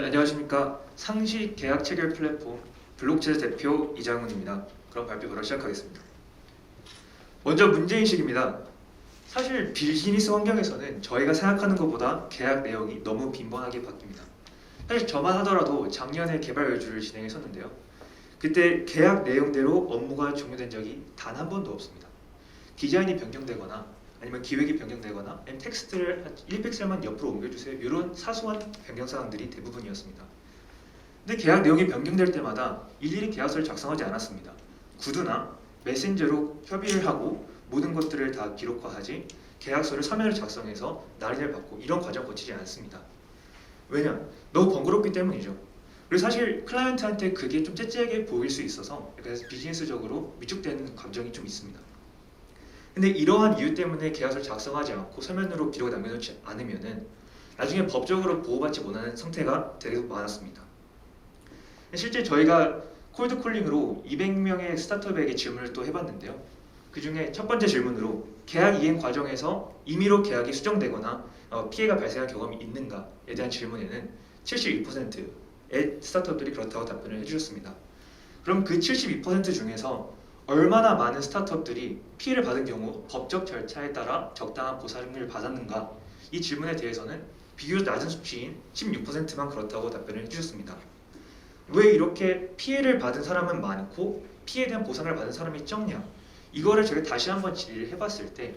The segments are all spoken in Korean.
네, 안녕하십니까. 상시 계약 체결 플랫폼 블록체스 대표 이장훈입니다. 그럼 발표 바로 시작하겠습니다. 먼저 문제인식입니다. 사실 비즈니스 환경에서는 저희가 생각하는 것보다 계약 내용이 너무 빈번하게 바뀝니다. 사실 저만 하더라도 작년에 개발 외주를 진행했었는데요. 그때 계약 내용대로 업무가 종료된 적이 단 한 번도 없습니다. 디자인이 변경되거나 아니면 기획이 변경되거나 텍스트를 한 1픽셀만 옆으로 옮겨주세요. 이런 사소한 변경 사항들이 대부분이었습니다. 근데 계약 내용이 변경될 때마다 일일이 계약서를 작성하지 않았습니다. 구두나 메신저로 협의를 하고 모든 것들을 다 기록화하지 계약서를 서면을 작성해서 날인을 받고 이런 과정 거치지 않습니다. 왜냐? 너무 번거롭기 때문이죠. 그리고 사실 클라이언트한테 그게 좀 째째하게 보일 수 있어서 그래서 비즈니스적으로 위축되는 감정이 좀 있습니다. 근데 이러한 이유 때문에 계약서를 작성하지 않고 서면으로 기록을 남겨놓지 않으면은 나중에 법적으로 보호받지 못하는 상태가 되게 많았습니다. 실제 저희가 콜드콜링으로 200명의 스타트업에게 질문을 또 해봤는데요. 그 중에 첫 번째 질문으로 계약 이행 과정에서 임의로 계약이 수정되거나 어, 피해가 발생한 경험이 있는가에 대한 질문에는 72%의 스타트업들이 그렇다고 답변을 해주셨습니다. 그럼 그 72% 중에서 얼마나 많은 스타트업들이 피해를 받은 경우 법적 절차에 따라 적당한 보상을 받았는가 이 질문에 대해서는 비교적 낮은 수치인 16%만 그렇다고 답변을 해주셨습니다. 왜 이렇게 피해를 받은 사람은 많고 피해에 대한 보상을 받은 사람이 적냐? 이거를 제가 다시 한번 질의를 해봤을 때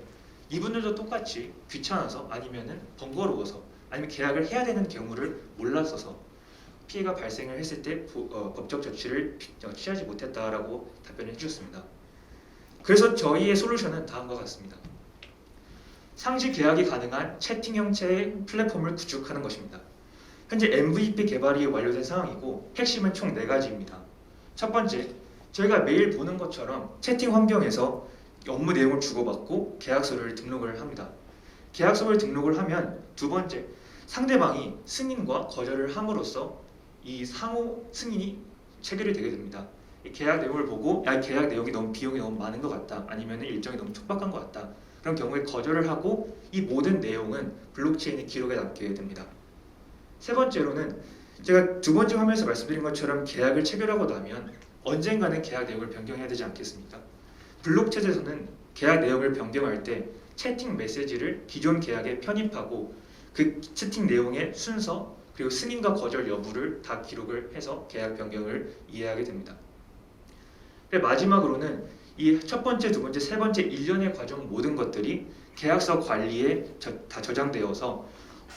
이분들도 똑같이 귀찮아서 아니면은 번거로워서 아니면 계약을 해야 되는 경우를 몰랐어서 피해가 발생을 했을 때 보- 어, 법적 조치를 피- 어, 취하지 못했다라고 답변을 해주셨습니다. 그래서 저희의 솔루션은 다음과 같습니다. 상시 계약이 가능한 채팅 형태의 플랫폼을 구축하는 것입니다. 현재 MVP 개발이 완료된 상황이고 핵심은 총네 가지입니다. 첫 번째, 저희가 매일 보는 것처럼 채팅 환경에서 업무 내용을 주고받고 계약서를 등록을 합니다. 계약서를 등록을 하면 두 번째, 상대방이 승인과 거절을 함으로써 이 상호 승인이 체결이 되게 됩니다. 이 계약 내용을 보고 야, 이 계약 내용이 너무 비용이 너무 많은 것 같다. 아니면 일정이 너무 촉박한 것 같다. 그런 경우에 거절을 하고 이 모든 내용은 블록체인의 기록에 남게 됩니다. 세 번째로는 제가 두 번째 화면에서 말씀드린 것처럼 계약을 체결하고 나면 언젠가는 계약 내용을 변경해야 되지 않겠습니까? 블록체에서는 계약 내용을 변경할 때 채팅 메시지를 기존 계약에 편입하고 그 채팅 내용의 순서 그리고 승인과 거절 여부를 다 기록을 해서 계약 변경을 이해하게 됩니다. 마지막으로는 이 첫 번째, 두 번째, 세 번째 일련의 과정 모든 것들이 계약서 관리에 저- 다 저장되어서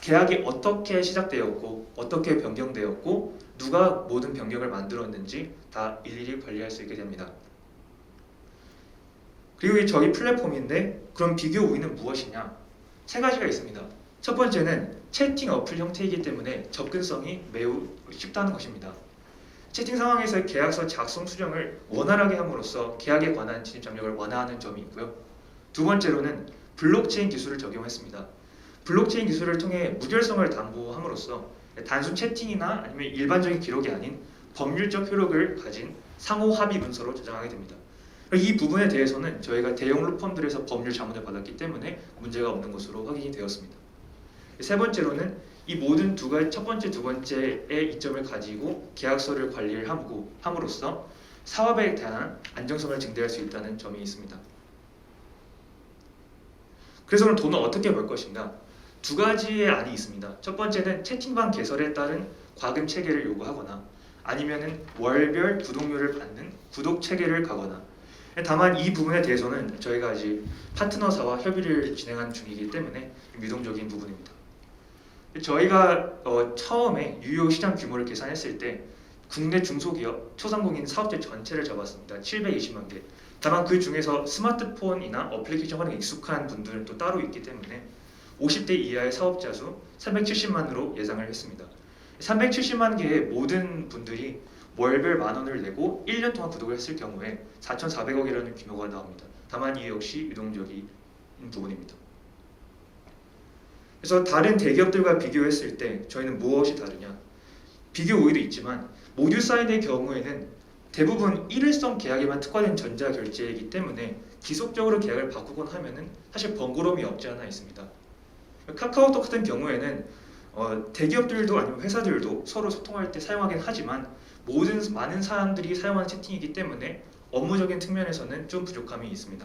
계약이 어떻게 시작되었고 어떻게 변경되었고 누가 모든 변경을 만들었는지 다 일일이 관리할 수 있게 됩니다. 그리고 이 저희 플랫폼인데 그럼 비교 우위는 무엇이냐? 세 가지가 있습니다. 첫 번째는 채팅 어플 형태이기 때문에 접근성이 매우 쉽다는 것입니다. 채팅 상황에서의 계약서 작성 수정을 원활하게 함으로써 계약에 관한 진입 장벽을 완화하는 점이 있고요. 두 번째로는 블록체인 기술을 적용했습니다. 블록체인 기술을 통해 무결성을 담보함으로써 단순 채팅이나 아니면 일반적인 기록이 아닌 법률적 효력을 가진 상호 합의 문서로 저장하게 됩니다. 이 부분에 대해서는 저희가 대형 로펌들에서 법률 자문을 받았기 때문에 문제가 없는 것으로 확인이 되었습니다. 세 번째로는 이 모든 두 가지 첫 번째 두 번째의 이점을 가지고 계약서를 관리를 하고 함으로써 사업에 대한 안정성을 증대할 수 있다는 점이 있습니다. 그래서 그럼 돈을 어떻게 벌 것인가? 두 가지의 안이 있습니다. 첫 번째는 채팅방 개설에 따른 과금 체계를 요구하거나 아니면은 월별 구독료를 받는 구독 체계를 가거나 다만 이 부분에 대해서는 저희가 아직 파트너사와 협의를 진행한 중이기 때문에 미동적인 부분입니다. 저희가 어, 처음에 유효 시장 규모를 계산했을 때 국내 중소기업 초상공인 사업체 전체를 잡았습니다. 720만 개. 다만 그 중에서 스마트폰이나 어플리케이션 활용에 익숙한 분들은 또 따로 있기 때문에 50대 이하의 사업자 수 370만으로 예상을 했습니다. 370만 개의 모든 분들이 월별 만 원을 내고 1년 동안 구독을 했을 경우에 4,400억이라는 규모가 나옵니다. 다만 이 역시 유동적인 부분입니다. 그래서 다른 대기업들과 비교했을 때 저희는 무엇이 다르냐? 비교 우위도 있지만 모듈 사인의 경우에는 대부분 일회성 계약에만 특화된 전자 결제이기 때문에 지속적으로 계약을 바꾸곤 하면은 사실 번거로움이 없지 않아 있습니다. 카카오톡 같은 경우에는 어, 대기업들도 아니면 회사들도 서로 소통할 때 사용하긴 하지만 모든 많은 사람들이 사용하는 채팅이기 때문에 업무적인 측면에서는 좀 부족함이 있습니다.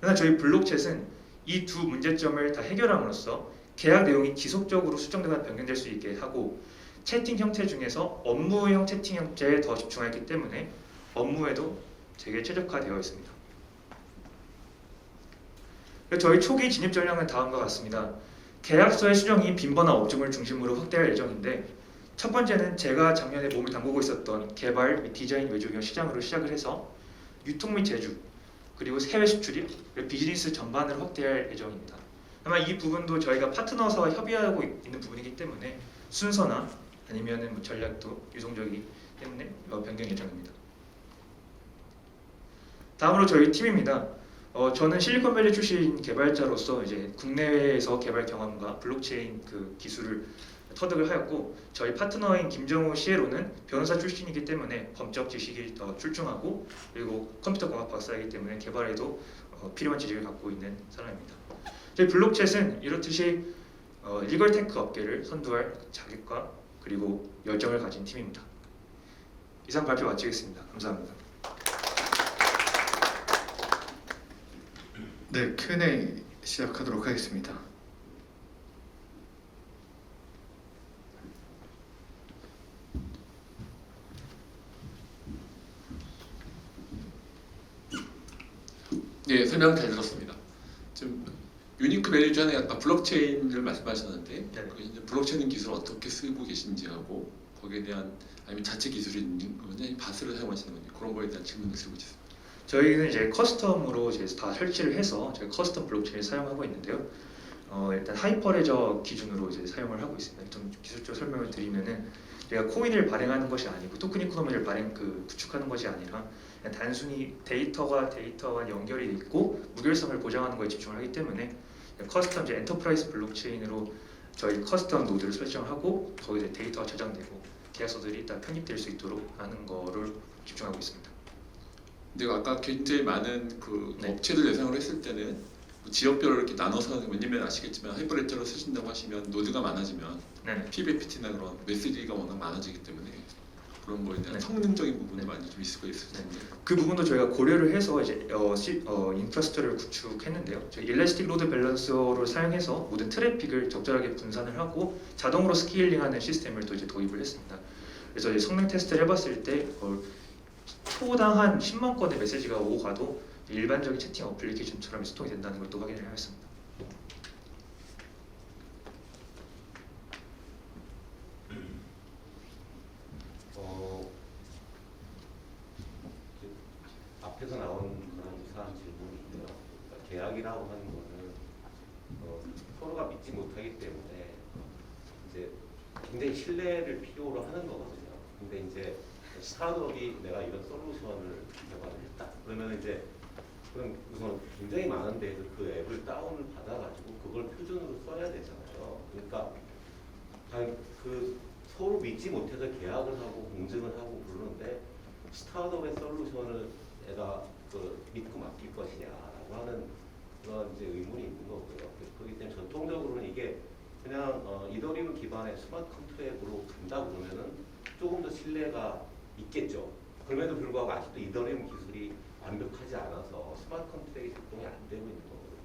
그러나 저희 블록챗은 이 두 문제점을 다 해결함으로써 계약 내용이 지속적으로 수정되거나 변경될 수 있게 하고 채팅 형태 중에서 업무형 채팅 형태에 더 집중하기 때문에 업무에도 되게 최적화되어 있습니다. 저희 초기 진입 전략은 다음과 같습니다. 계약서의 수정이 빈번한 업종을 중심으로 확대할 예정인데 첫 번째는 제가 작년에 몸을 담그고 있었던 개발 및 디자인 외주경 시장으로 시작을 해서 유통 및 제조 그리고 해외 그리고 비즈니스 전반을 확대할 예정입니다. 아마 이 부분도 저희가 파트너사와 협의하고 있는 부분이기 때문에 순서나 아니면은 뭐 전략도 유동적이기 때문에 어, 변경 예정입니다. 다음으로 저희 팀입니다. 어, 저는 실리콘밸리 출신 개발자로서 이제 국내에서 개발 경험과 블록체인 그 기술을 터득을 하였고 저희 파트너인 김정우 CLO는 변호사 출신이기 때문에 법적 지식이 더 출중하고 그리고 컴퓨터 공학 박사이기 때문에 개발에도 어, 필요한 지식을 갖고 있는 사람입니다. 저희 블록챗은 이렇듯이 어, 리걸 테크 업계를 선도할 자격과 그리고 열정을 가진 팀입니다. 이상 발표 마치겠습니다. 감사합니다. 네, Q&A 시작하도록 하겠습니다. 네, 설명 잘 들었습니다. 유니크 밸류 전에 아까 블록체인을 말씀하셨는데 네. 그 이제 블록체인 기술을 어떻게 쓰고 계신지 하고 거기에 대한 아니면 자체 기술이 있는 거냐, 바스를 사용하시는 거냐 그런 거에 대한 질문을 드리고 있습니다. 저희는 이제 커스텀으로 이제 다 설치를 해서 저희 커스텀 블록체인을 사용하고 있는데요. 어, 일단 하이퍼레저 기준으로 이제 사용을 하고 있습니다. 좀 기술적 설명을 드리면은 저희가 코인을 발행하는 것이 아니고 토큰 이코노미를 발행 그 구축하는 것이 아니라 단순히 데이터가 데이터와 연결이 있고 무결성을 보장하는 것에 집중을 하기 때문에 커스텀 이제 엔터프라이즈 블록체인으로 저희 커스텀 노드를 설정을 하고 거기에 데이터가 저장되고 계약서들이 딱 편입될 수 있도록 하는 거를 집중하고 있습니다. 근데 아까 굉장히 많은 그 네. 업체들 예상을 했을 때는 뭐 지역별로 이렇게 나눠서 왜냐면 아시겠지만 하이퍼레터를 쓰신다고 하시면 노드가 많아지면 네. PBFT나 그런 메시지가 워낙 많아지기 때문에 그런 거에 대한 네. 성능적인 부분도 네. 많이 좀 있을 거 있을 텐데 그 부분도 저희가 고려를 해서 이제 어, 시, 어, 인프라스트를 구축했는데요. 저희 일레스틱 로드 밸런서를 사용해서 모든 트래픽을 적절하게 분산을 하고 자동으로 스케일링하는 시스템을 또 이제 도입을 했습니다. 그래서 이제 성능 테스트를 해봤을 때 어, 초당 한 10만 건의 메시지가 오고 가도 일반적인 채팅 어플리케이션처럼 소통이 된다는 걸 또 확인을 하였습니다. 어, 이제 앞에서 나온 그런 유사한 질문인데요. 그러니까 계약이라고 하는 거는 어, 서로가 믿지 못하기 때문에 이제 굉장히 신뢰를 필요로 하는 거거든요. 근데 이제 스타트업이 내가 이런 솔루션을 개발을 했다. 그러면 이제 그럼 우선 굉장히 많은 데에서 그 앱을 다운을 받아가지고 그걸 표준으로 써야 되잖아요. 그러니까 그 서로 믿지 못해서 계약을 하고 공증을 하고 그러는데 스타트업의 솔루션을 내가 그 믿고 맡길 것이냐라고 하는 그런 이제 의문이 있는 거고요. 그렇기 때문에 전통적으로는 이게 그냥 어, 이더리움 기반의 스마트 컨트랙으로 간다 그러면은 조금 더 신뢰가 있겠죠. 그럼에도 불구하고 아직도 이더리움 기술이 완벽하지 않아서 스마트 컨트랙이 작동이 안 되고 있는 거거든요.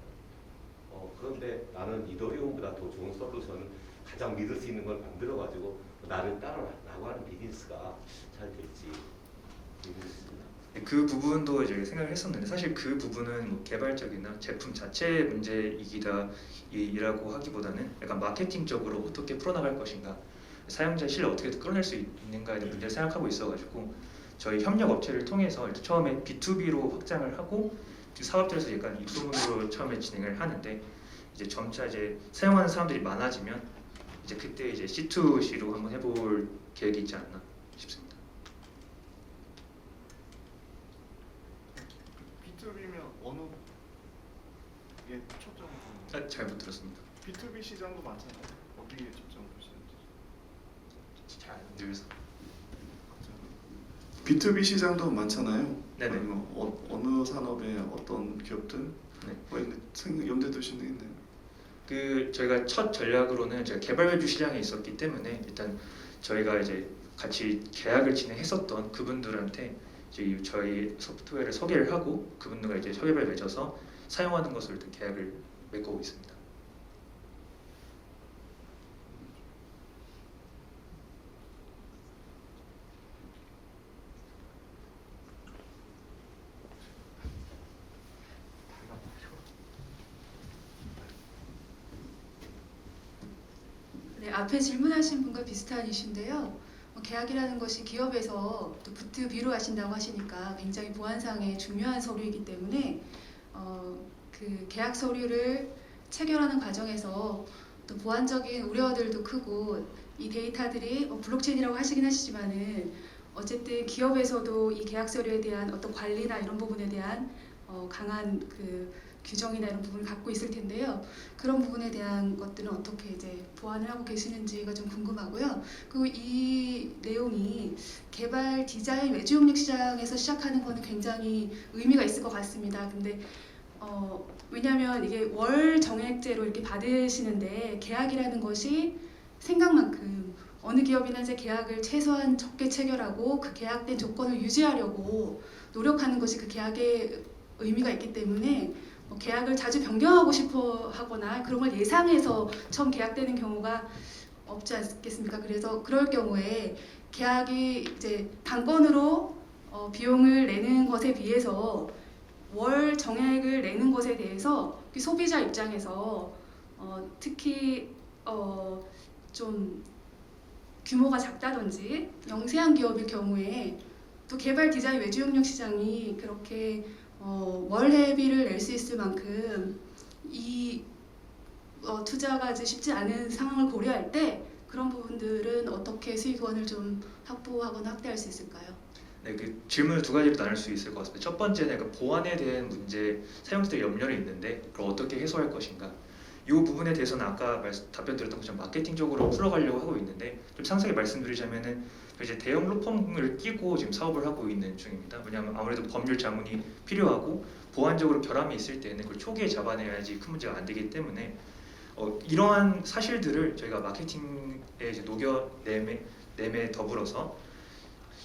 어, 그런데 나는 이더리움보다 더 좋은 솔루션을 가장 믿을 수 있는 걸 만들어 가지고 나를 따라라고 하는 비즈니스가 잘 될지 모르겠습니다. 네, 그 부분도 이제 생각을 했었는데 사실 그 부분은 뭐 개발적이나 제품 자체의 문제이기다 이라고 하기보다는 약간 마케팅적으로 어떻게 풀어나갈 것인가 사용자 실을 어떻게 끌어낼 수 있는가에 대한 문제를 생각하고 있어가지고 저희 협력 업체를 통해서 처음에 B2B로 확장을 하고 그 사업들에서 약간 입소문으로 처음에 진행을 하는데 이제 점차 이제 사용하는 사람들이 많아지면 이제 그때 이제 C2C로 한번 해볼 계획이 있지 않나 싶습니다. B2B면 어느 게 초점 아, 잘못 들었습니다. B2B 시장도 많잖아요. 어디에 초점 두시는지. 잘 안 들려서. B2B 시장도 많잖아요. 네네. 그리고 어, 어느 산업의 어떤 기업들 네. 뭐 있는 생- 염두에 두시는 게 있나요? 그 저희가 첫 전략으로는 제가 개발 외주 시장에 있었기 때문에 일단 저희가 이제 같이 계약을 진행했었던 그분들한테 이제 저희 소프트웨어를 소개를 하고 그분들과 이제 협약을 맺어서 사용하는 일단 계약을 맺고 있습니다. 네, 앞에 질문하신 분과 비슷한 이슈인데요. 어, 계약이라는 것이 기업에서 또 부트 B로 하신다고 하시니까 굉장히 보안상의 중요한 서류이기 때문에 어, 그 계약 서류를 체결하는 과정에서 또 보안적인 우려들도 크고 이 데이터들이 어, 블록체인이라고 하시긴 하시지만은 어쨌든 기업에서도 이 계약 서류에 대한 어떤 관리나 이런 부분에 대한 어, 강한 그 규정이나 이런 부분을 갖고 있을 텐데요. 그런 부분에 대한 것들은 어떻게 이제 보완을 하고 계시는지가 좀 궁금하고요. 그리고 이 내용이 개발 디자인 외주 협력 시장에서 시작하는 거는 굉장히 의미가 있을 것 같습니다. 근데 어, 왜냐하면 이게 월 정액제로 이렇게 받으시는데 계약이라는 것이 생각만큼 어느 기업이나 이제 계약을 최소한 적게 체결하고 그 계약된 조건을 유지하려고 노력하는 것이 그 계약의 의미가 있기 때문에 뭐 계약을 자주 변경하고 싶어 하거나 그런 걸 예상해서 처음 계약되는 경우가 없지 않겠습니까? 그래서 그럴 경우에 계약이 이제 단건으로 어, 비용을 내는 것에 비해서 월 정액을 내는 것에 대해서 그 소비자 입장에서 어, 특히 어, 좀 규모가 작다든지 영세한 기업일 경우에 또 개발 디자인 외주 협력 시장이 그렇게 어, 월회비를 낼 수 있을 만큼 이 어, 투자가 이제 쉽지 않은 상황을 고려할 때 그런 부분들은 어떻게 수익원을 좀 확보하거나 확대할 수 있을까요? 네, 그 질문을 두 가지로 나눌 수 있을 것 같습니다. 첫 번째는 그 보안에 대한 문제, 사용자들의 염려를 있는데 그걸 어떻게 해소할 것인가. 이 부분에 대해서는 아까 말씀, 답변 드렸던 것처럼 마케팅적으로 풀어가려고 하고 있는데 좀 상세히 말씀드리자면은 그 이제 대형 로펌을 끼고 지금 사업을 하고 있는 중입니다. 왜냐하면 아무래도 법률 자문이 필요하고 보안적으로 결함이 있을 때는 그걸 초기에 잡아내야지 큰 문제가 안 되기 때문에 어, 이러한 사실들을 저희가 마케팅에 이제 녹여내매 내매 더불어서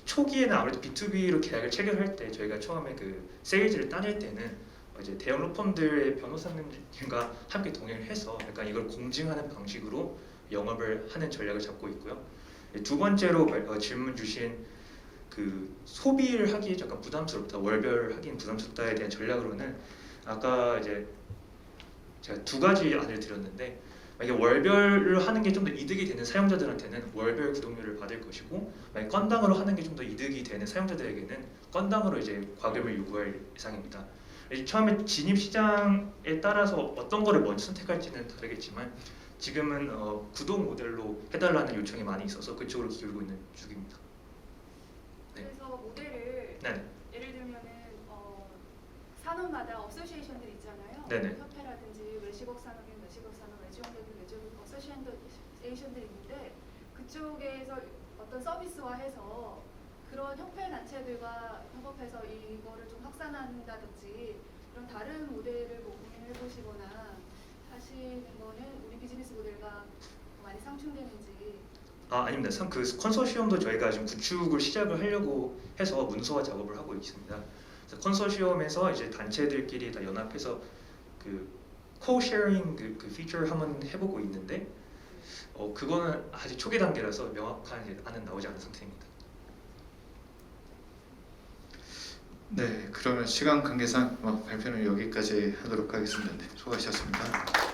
초기에는 아무래도 B2B로 계약을 체결할 때 저희가 처음에 그 세일즈를 따낼 때는 어, 이제 대형 로펌들의 변호사님과 함께 동행을 해서 약간 이걸 공증하는 방식으로 영업을 하는 전략을 잡고 있고요. 네, 두 번째로 말- 어, 질문 주신 그 소비를 하기 약간 부담스럽다, 월별 하기는 부담스럽다에 대한 전략으로는 아까 이제 제가 두 가지 안을 드렸는데 만약에 월별을 하는 게 좀 더 이득이 되는 사용자들한테는 월별 구독료를 받을 것이고 만약 건당으로 하는 게 좀 더 이득이 되는 사용자들에게는 건당으로 이제 과금을 요구할 예상입니다. 처음에 진입 시장에 따라서 어떤 거를 먼저 선택할지는 다르겠지만 지금은 어, 구독 모델로 해달라는 요청이 많이 있어서 그쪽으로 기울고 있는 중입니다. 네. 그래서 모델을 네, 예를 들면은 어, 산업마다 어소시에이션들 있잖아요. 네네. 협회라든지 외식업 산업인 외식업 산업, 외주업적인 외주업 어소시에이션들이 있는데 그쪽에서 어떤 서비스화해서 그런 협회 단체들과 협업해서 이거를 좀 확산한다든지 그런 다른 모델을 뭐 고민해 보시거나 하시는 거는 우리 비즈니스 모델과 많이 상충되는지 아 아닙니다. 상- 그 컨소시엄도 저희가 지금 구축을 시작을 하려고 해서 문서화 작업을 하고 있습니다. 컨소시엄에서 이제 단체들끼리 다 연합해서 그 코쉐어링 그, 그 피처를 한번 해보고 있는데 어 그거는 아직 초기 단계라서 명확한 안은 나오지 않은 상태입니다. 네, 그러면 시간 관계상 어, 발표는 여기까지 하도록 하겠습니다. 네, 수고하셨습니다.